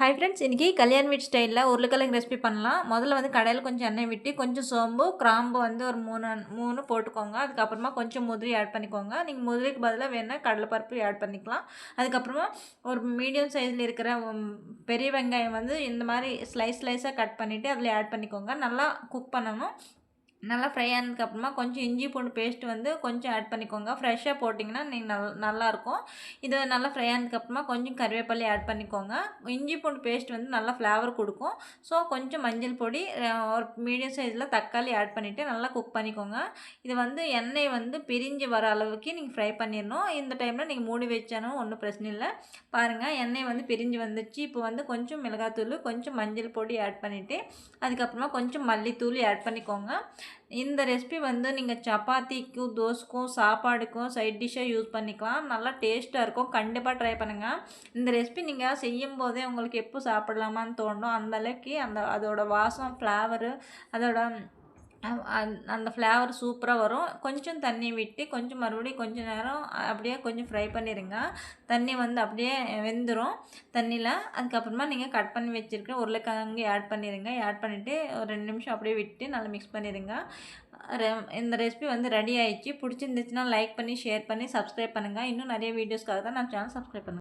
Hi friends இன்றைக்கி கல்யாண் வீட் ஸ்டைலில் உருளைக்கிழங்கு ரெசிபி பண்ணலாம். முதல்ல வந்து கடையில் கொஞ்சம் எண்ணெய் விட்டு கொஞ்சம் சோம்பு கிராம்பு வந்து ஒரு மூணு மூணு போட்டுக்கோங்க. அதுக்கப்புறமா கொஞ்சம் முதிரி ஆட் பண்ணிக்கோங்க. நீங்கள் முதிரிக்கு பதிலாக வேணால் கடலைப்பருப்பு ஆட் பண்ணிக்கலாம். அதுக்கப்புறமா ஒரு மீடியம் சைஸில் இருக்கிற பெரிய வெங்காயம் வந்து இந்த மாதிரி ஸ்லைஸ் ஸ்லைஸாக கட் பண்ணிவிட்டு அதில் ஆட் பண்ணிக்கோங்க. நல்லா குக் பண்ணணும். நல்லா ஃப்ரை ஆனதுக்கப்புறமா கொஞ்சம் இஞ்சி பூண்டு பேஸ்ட் வந்து கொஞ்சம் ஆட் பண்ணிக்கோங்க. ஃப்ரெஷ்ஷாக போட்டிங்கன்னா நீங்கள் நல் நல்லாயிருக்கும் இது நல்லா ஃப்ரை ஆனதுக்கப்புறமா கொஞ்சம் கருவேப்பிலை ஆட் பண்ணிக்கோங்க. இஞ்சி பூண்டு பேஸ்ட் வந்து நல்லா ஃப்ளேவர் கொடுக்கும். ஸோ கொஞ்சம் மஞ்சள் பொடி ஒரு மீடியம் சைஸில் தக்காளி ஆட் பண்ணிவிட்டு நல்லா குக் பண்ணிக்கோங்க. இது வந்து எண்ணெய் வந்து பிரிஞ்சு வர அளவுக்கு நீங்கள் ஃப்ரை பண்ணிடணும் இந்த டைமில் நீங்கள் மூடி வச்சாலும் ஒன்றும் பிரச்சனை இல்லை. பாருங்கள் எண்ணெய் வந்து பிரிஞ்சு வந்துச்சு. இப்போ வந்து கொஞ்சம் மிளகாத்தூள் கொஞ்சம் மஞ்சள் பொடி ஆட் பண்ணிவிட்டு அதுக்கப்புறமா கொஞ்சம் மல்லித்தூள் ஆட் பண்ணிக்கோங்க. இந்த ரெசிபி வந்து நீங்கள் சப்பாத்திக்கும் தோசைக்கும் சாப்பாடுக்கும் சைட் டிஷ்ஷாக யூஸ் பண்ணிக்கலாம். நல்லா டேஸ்ட்டாக இருக்கும். கண்டிப்பாக ட்ரை பண்ணுங்கள் இந்த ரெசிபி நீங்கள் செய்யும் போதே உங்களுக்கு எப்போ சாப்பிடலாமான்னு தோணும். அந்தளவுக்கு அந்த அதோட வாசம் ஃப்ளேவரு அதோட அந்த ஃப்ளேவர் சூப்பராக வரும். கொஞ்சம் தண்ணி விட்டு கொஞ்சம் மறுபடியும் கொஞ்சம் நேரம் அப்படியே கொஞ்சம் ஃப்ரை பண்ணிடுங்க தண்ணி வந்து அப்படியே வெந்துடும் தண்ணியில் அதுக்கப்புறமா நீங்கள் கட் பண்ணி வச்சுருக்க உருளைக்கிழங்கு ஆட் பண்ணிடுங்க ஆட் பண்ணிவிட்டு ஒரு ரெண்டு நிமிஷம் அப்படியே விட்டு நல்லா மிக்ஸ் பண்ணிடுங்க இந்த ரெசிபி வந்து ரெடி ஆயிடுச்சு. பிடிச்சிருந்துச்சுன்னா லைக் பண்ணி ஷேர் பண்ணி சப்ஸ்கிரைப் பண்ணுங்கள் இன்னும் நிறைய வீடியோஸ்க்காக தான் நான் சேனல் சப்ஸ்கிரைப் பண்ணுங்கள்